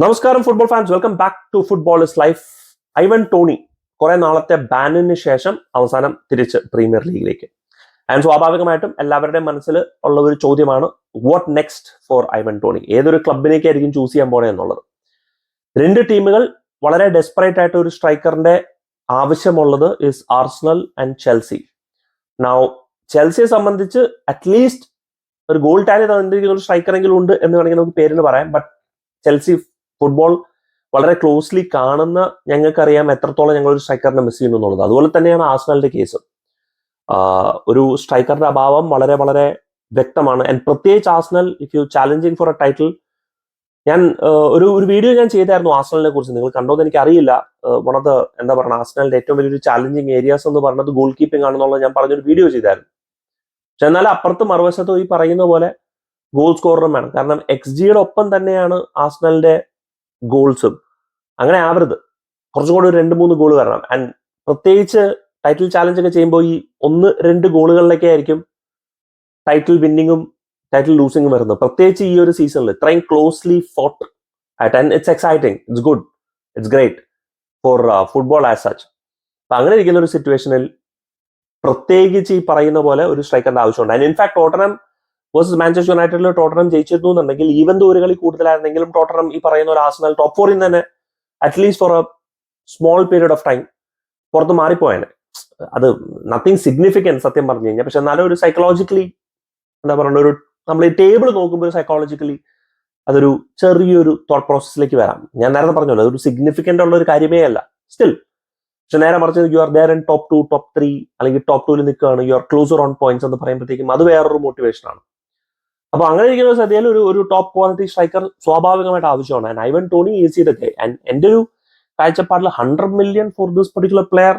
നമസ്കാരം football fans welcome back to football is life Ivan Toney കുറെ നാളത്തെ ബാനിന് ശേഷം അവസാനം തിരിച്ച് പ്രീമിയർ ലീഗിലേക്ക്. ആൻഡ് സ്വാഭാവികമായിട്ടും എല്ലാവരുടെയും മനസ്സിൽ ഉള്ള ഒരു ചോദ്യമാണ് what next for Ivan Toney? ഏതൊരു ക്ലബിലേക്കായിരിക്കും ചൂസ് ചെയ്യാൻ പോണേ എന്നുള്ളത്. രണ്ട് ടീമുകൾ വളരെ ഡെസ്പറേറ്റ് ആയിട്ട് ഒരു സ്ട്രൈക്കറിന്റെ ആവശ്യമുള്ളത് is Arsenal and Chelsea now ചെൽസിയെ സംബന്ധിച്ച് അറ്റ്ലീസ്റ്റ് ഒരു ഗോൾ ടാലി തന്നിരിക്കുന്ന ഒരു സ്ട്രൈക്കറെങ്കിലും ഉണ്ട് എന്ന് വേണമെങ്കിൽ നമുക്ക് പേരിന് പറയാം. ബട്ട് ചെൽസി ഫുട്ബോൾ വളരെ ക്ലോസ്ലി കാണുന്ന ഞങ്ങൾക്കറിയാം എത്രത്തോളം ഞങ്ങൾ ഒരു സ്ട്രൈക്കറിനെ മിസ് ചെയ്യുന്നു എന്നുള്ളത്. അതുപോലെ തന്നെയാണ് ആസ്നലിന്റെ കേസ് ഒരു സ്ട്രൈക്കറുടെ അഭാവം വളരെ വളരെ വ്യക്തമാണ്. ആൻഡ് പ്രത്യേകിച്ച് Arsenal if you challenging for a title ഞാൻ ഒരു ഒരു വീഡിയോ ഞാൻ ചെയ്തായിരുന്നു ആസ്നലിനെ കുറിച്ച്. നിങ്ങൾ കണ്ടോന്ന് എനിക്ക് അറിയില്ല വൺ ഓഫ് ദ എന്താ പറയുക ആസ്നലിന്റെ ഏറ്റവും വലിയൊരു ചാലഞ്ചിങ് ഏരിയാസ് എന്ന് പറഞ്ഞത് ഗോൾ കീപ്പിംഗ് ആണെന്നുള്ളത് ഞാൻ പറഞ്ഞൊരു വീഡിയോ ചെയ്തായിരുന്നു. പക്ഷെ എന്നാൽ അപ്പുറത്ത് മറുവശത്തും ഈ പറയുന്ന പോലെ ഗോൾ സ്കോററും വേണം. കാരണം എക്സ് ജിയുടെ ഒപ്പം തന്നെയാണ് ആസ്നലിന്റെ ഗോൾസും. അങ്ങനെ ആവരുത്. കുറച്ചും കൂടി ഒരു രണ്ട് മൂന്ന് ഗോൾ വരണം ആൻഡ് പ്രത്യേകിച്ച് ടൈറ്റിൽ ചാലഞ്ച് ഒക്കെ ചെയ്യുമ്പോൾ ഈ ഒന്ന് രണ്ട് ഗോളുകളിലൊക്കെ ആയിരിക്കും ടൈറ്റിൽ വിന്നിങ്ങും ടൈറ്റിൽ ലൂസിങ്ങും വരുന്നത്. പ്രത്യേകിച്ച് ഈ ഒരു സീസണിൽ ഇത്രയും ക്ലോസ്ലി ഫോട്ട് ആയിട്ട്. And it's exciting it's good it's great for football as such അപ്പൊ അങ്ങനെ ഇരിക്കുന്ന ഒരു സിറ്റുവേഷനിൽ പ്രത്യേകിച്ച് ഈ പറയുന്ന പോലെ ഒരു സ്ട്രൈക്കറിന്റെ ആവശ്യമുണ്ട്. And in fact Tottenham versus Manchester യുണൈറ്റഡിൽ Tottenham ജയിച്ചിരുന്നു എന്നുണ്ടെങ്കിൽ ഈവൻ ദോ ഒരു കളി കൂടുതലായിരുന്നെങ്കിലും ടോട്ടനം ഈ പറയുന്ന ഒരു ആസനാൽ ടോപ്പ് ഫോറിൽ തന്നെ at least for a small period of time പുറത്ത് മാറിപ്പോയേനെ. അത് നത്തിങ് സിഗ്നിഫിക്കന്റ് സത്യം പറഞ്ഞു കഴിഞ്ഞാൽ. പക്ഷെ എന്നാലും ഒരു സൈക്കോളജിക്കലി എന്താ പറയുക ഒരു നമ്മൾ ഈ ടേബിൾ നോക്കുമ്പോൾ ഒരു സൈക്കോളജിക്കലി അതൊരു ചെറിയൊരു തോട്ട് പ്രോസസ്സിലേക്ക് വരാം. ഞാൻ നേരത്തെ പറഞ്ഞല്ലോ അതൊരു സിഗ്നിഫിക്കന്റ് ഉള്ള ഒരു കാര്യമേ അല്ല. സ്റ്റിൽ പക്ഷെ നേരെ മറിച്ച് you are there in top two top three അല്ലെങ്കിൽ ടോപ്പ് ടൂവിൽ നിൽക്കുകയാണ് you are closer on points എന്ന് പറയുമ്പോഴത്തേക്കും അത് വേറൊരു മോട്ടിവേഷൻ ആണ്. അപ്പൊ അങ്ങനെ ഇരിക്കുന്ന സദ്യയിൽ ഒരു ഒരു ടോപ്പ് ക്വാളിറ്റി സ്ട്രൈക്കർ സ്വാഭാവികമായിട്ട് ആവശ്യമാണ്. ആൻഡ് ഐവൻ ടോണി ഈസ് ഇതൊക്കെ ആൻഡ് എന്റെ ഒരു കാഴ്ചപ്പാടിൽ hundred million for this particular player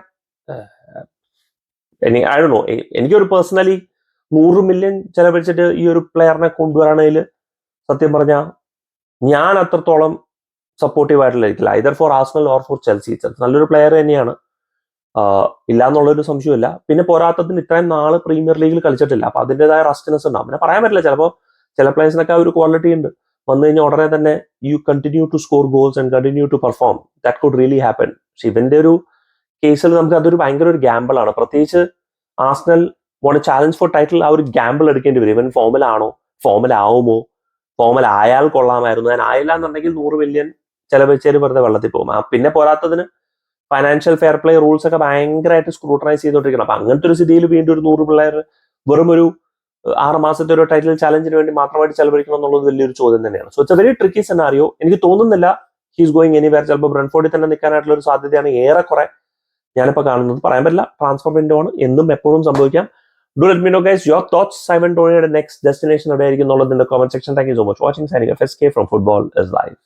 I Dr know എനിക്കൊരു പേഴ്സണലി നൂറ് മില്യൺ ചെലവഴിച്ചിട്ട് ഈ ഒരു പ്ലെയറിനെ കൊണ്ടുവരാണെങ്കിൽ സത്യം പറഞ്ഞാൽ ഞാൻ അത്രത്തോളം supportive ആയിട്ടുള്ളതായിരിക്കില്ല either for Arsenal or for Chelsea നല്ലൊരു പ്ലെയർ തന്നെയാണ്. ഇല്ല എന്നുള്ളൊരു സംശയമില്ല പിന്നെ പോരാത്തതിന് ഇത്രയും നാൾ പ്രീമിയർ ലീഗിൽ കളിച്ചിട്ടില്ല. അപ്പൊ അതിന്റെതായ റസ്റ്റ്നെസ് ഉണ്ടാവും പിന്നെ പറയാൻ പറ്റില്ല. ചിലപ്പോൾ ചില പ്ലേയേഴ്സിനൊക്കെ ഒരു ക്വാളിറ്റി ഉണ്ട്. വന്നു കഴിഞ്ഞാൽ ഉടനെ തന്നെ you continue to score goals and continue to perform that could really happen പക്ഷെ ഇവന്റെ ഒരു കേസിൽ നമുക്ക് അതൊരു ഭയങ്കര ഒരു ഗ്യാമ്പിളാണ് പ്രത്യേകിച്ച് Arsenal won't challenge for title ആ ഒരു ഗ്യാമ്പിൾ എടുക്കേണ്ടി വരും. ഇവൻ ഫോമിലാണോ ഫോമിലാവുമോ ഫോമിൽ ആയാൽ കൊള്ളാമായിരുന്നു. ഞാൻ ആയില്ല എന്നുണ്ടെങ്കിൽ നൂറ് മില്യൺ ചിലവഴിച്ചാൽ വെറുതെ വെള്ളത്തിൽ പോകും. പിന്നെ പോരാത്തതിന് ഫൈനാൻഷ്യൽ ഫെയർ പ്ലേ റൂൾസ് ഒക്കെ ഭയങ്കരമായിട്ട് സ്ക്രൂട്ടനൈസ് ചെയ്തുകൊണ്ടിരിക്കണം. അപ്പൊ അങ്ങനത്തെ ഒരു സ്ഥിതിയിൽ വീണ്ടും ഒരു നൂറ് പിള്ളേർ വെറും ഒരു ആറ് മാസത്തെ ഒരു ടൈറ്റിൽ ചാലഞ്ചിന് വേണ്ടി മാത്രമായിട്ട് ചെലവഴിക്കണം എന്നുള്ളത് വലിയൊരു ചോദ്യം തന്നെയാണ്. So it's a very tricky scenario എനിക്ക് തോന്നുന്നില്ല ഹീസ് ഗോയിങ് എനി വേർ ചിലപ്പോൾ ബ്രൺഫോർഡിൽ തന്നെ നിൽക്കാനായിട്ടുള്ള ഒരു സാധ്യതയാണ് ഏറെക്കുറെ ഞാനിപ്പോൾ കാണുന്നത്. പറയാൻ പറ്റില്ല. ട്രാൻസ്ഫർ വിൻഡോ ആണ്. എന്നും എപ്പോഴും സംഭവിക്കാം. Do let me know guys your thoughts Simon ടോണിയുടെ next destination എവിടെയായിരിക്കും എന്നുള്ളതിന്റെ comment section thank you so much watching സൈനിക ഫെസ് കെ ഫ്രം ഫുട്ബോൾ ഇസ് ലൈഫ്